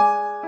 내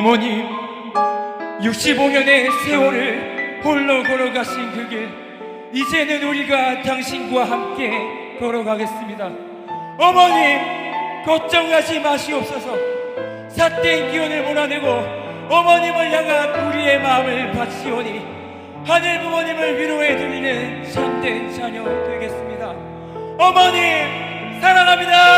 어머님, 65년의 세월을 홀로 걸어가신 그 길, 이제는 우리가 당신과 함께 걸어가겠습니다. 어머님, 걱정하지 마시옵소서. 삿된 기운을 몰아내고 어머님을 향한 우리의 마음을 바치오니 하늘 부모님을 위로해 드리는 참된 자녀 되겠습니다. 어머님, 사랑합니다.